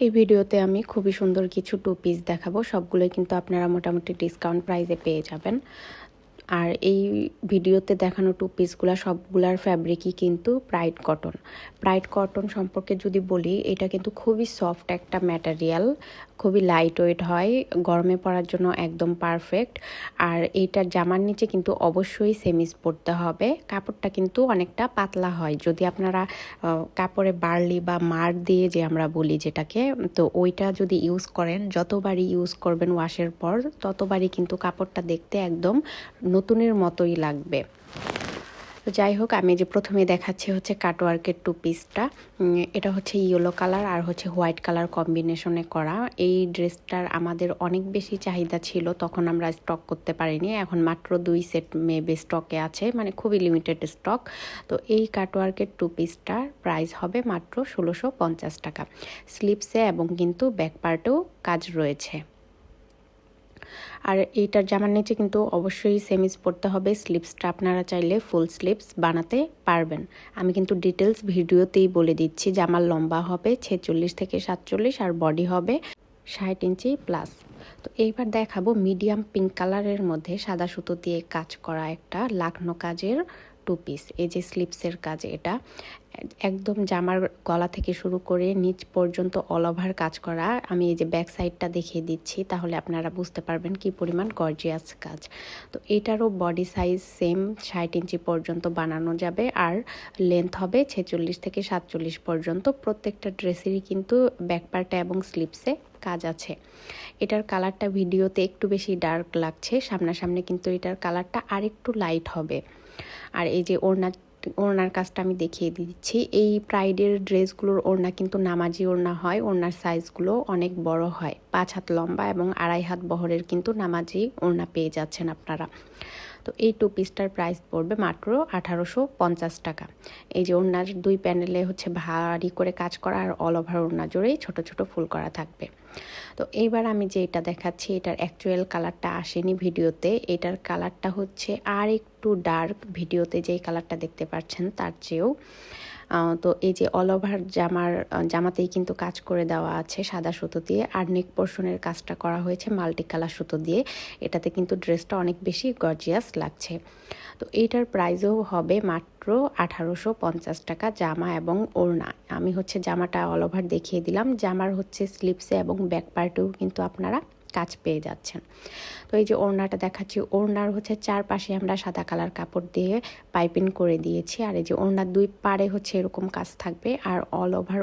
এই ভিডিওতে আমি খুবই সুন্দর কিছু টু পিস দেখাবো। সবগুলোই কিন্তু আপনারা মোটামুটি ডিসকাউন্ট প্রাইসে পেয়ে যাবেন। আর এই ভিডিওতে দেখানো টু পিসগুলো সবগুলার ফ্যাব্রিকই কিন্তু প্রাইড কটন প্রাইড কটন সম্পর্কে যদি বলি, এটা কিন্তু খুবই সফট একটা ম্যাটেরিয়াল খুবই লাইট ওয়েট হয়, গরমে পরার জন্য একদম পারফেক্ট আর এইটার জামার নিচে কিন্তু অবশ্যই সেমিস পরতে হবে। কাপড়টা কিন্তু অনেকটা পাতলা হয়। যদি আপনারা কাপড়ে বার্লি বা মার দিয়ে যে আমরা বলি যেটাকে, তো ওইটা যদি ইউজ করেন, যতবারই ইউজ করবেন ওয়াশের পর, ততবারই কিন্তু কাপড়টা দেখতে একদম নতুনের মতোই লাগবে। তো যাই হোক আমি যে প্রথমে দেখাচ্ছি হচ্ছে কাটওয়ার্কের টু পিসটা এটা হচ্ছে ইয়েলো কালার আর হচ্ছে হোয়াইট কালার কম্বিনেশনে করা। এই ড্রেসটার আমাদের অনেক বেশি চাহিদা ছিল, তখন আমরা স্টক করতে পারিনি। এখন মাত্র দুই সেট মেবে স্টকে আছে মানে খুবই লিমিটেড স্টক তো এই কাটওয়ার্কের টু পিসটার প্রাইস হবে মাত্র ষোলোশো টাকা। স্লিপসে এবং কিন্তু ব্যাক পার্টেও কাজ রয়েছে। আর এইটার জামার নিচে কিন্তু অবশ্যই সেমিস পড়তে হবে। স্লিপসটা আপনারা চাইলে ফুল স্লিপস বানাতে পারবেন। আমি কিন্তু ডিটেলস ভিডিওতেই বলে দিচ্ছি জামার লম্বা হবে, ছেচল্লিশ থেকে সাতচল্লিশ আর বডি হবে ষাট ইঞ্চি প্লাস। তো এইবার দেখাবো মিডিয়াম পিঙ্ক কালারের মধ্যে সাদা সুতো দিয়ে কাজ করা একটা লাখনো কাজের টু পিস, এই যে স্লিপসের কাজ এটা। একদম জামার গলা থেকে শুরু করে নিচ পর্যন্ত অল ওভার কাজ করা। আমি এই যে ব্যাক সাইডটা দেখিয়ে দিচ্ছি, তাহলে আপনারা বুঝতে পারবেন কি পরিমাণ গর্জিয়াস কাজ। তো এটারও বডি সাইজ সেম ষাট ইঞ্চি পর্যন্ত বানানো যাবে আর লেন্থ হবে ছেচল্লিশ থেকে সাতচল্লিশ পর্যন্ত। প্রত্যেকটা ড্রেসেরই কিন্তু ব্যাক পার্টে এবং স্লিপসে কাজ আছে। এটার কালারটা ভিডিওতে একটু বেশি ডার্ক লাগছে, সামনাসামনি কিন্তু এটার কালারটা আরেকটু লাইট হবে। আর এই যে ওড়না, ওড়নার কাজটা আমি দেখিয়ে দিচ্ছি। এই প্রাইডের ড্রেসগুলোর ওড়না কিন্তু নামাজি ওড়না হয়। ওড়নার সাইজগুলো অনেক বড় হয়। পাঁচ হাত লম্বা এবং আড়াই হাত বহরের কিন্তু নামাজি ওড়না পেয়ে যাচ্ছেন আপনারা। তো এই টু পিসটার প্রাইস পড়বে মাত্র আঠারোশো পঞ্চাশ টাকা। এই যে ওড়নার দুই প্যানেলে হচ্ছে ভারী করে কাজ করা আর অল ওভার ওড়না জোরেই ছোট ছোট ফুল করা থাকবে। তো এইবার আমি যে এটা দেখাচ্ছি, এটার অ্যাকচুয়াল কালারটা আসেনি ভিডিওতে। এটার কালারটা হচ্ছে আর একটু ডার্ক ভিডিওতে যেই কালারটা দেখতে পাচ্ছেন, তার চেয়েও। তো এই যে অল ওভার জামার জামাতেই কিন্তু কাজ করে দেওয়া আছে সাদা সুতো দিয়ে। আর নেক পোর্শনের কাজটা করা হয়েছে মাল্টি কালার সুতো দিয়ে। এটাতে কিন্তু ড্রেসটা অনেক বেশি গর্জিয়াস লাগছে। তো এইটার প্রাইসও হবে মাত্র আঠারোশো পঞ্চাশ টাকা জামা এবং ওড়না। আমি হচ্ছে জামাটা অল ওভার দেখিয়ে দিলাম। জামার হচ্ছে স্লিপসে এবং ব্যাক পার্টেও কিন্তু আপনারা কাজ পেয়ে যাচ্ছেন। তো এই যে ওড়নাটা দেখাচ্ছি, ওড়নার হচ্ছে চারপাশে আমরা সাদা কালার কাপড় দিয়ে পাইপিং করে দিয়েছি। আর এই যে ওড়নার দুই পাড়ে হচ্ছে এরকম কাজ থাকবে। আর অল ওভার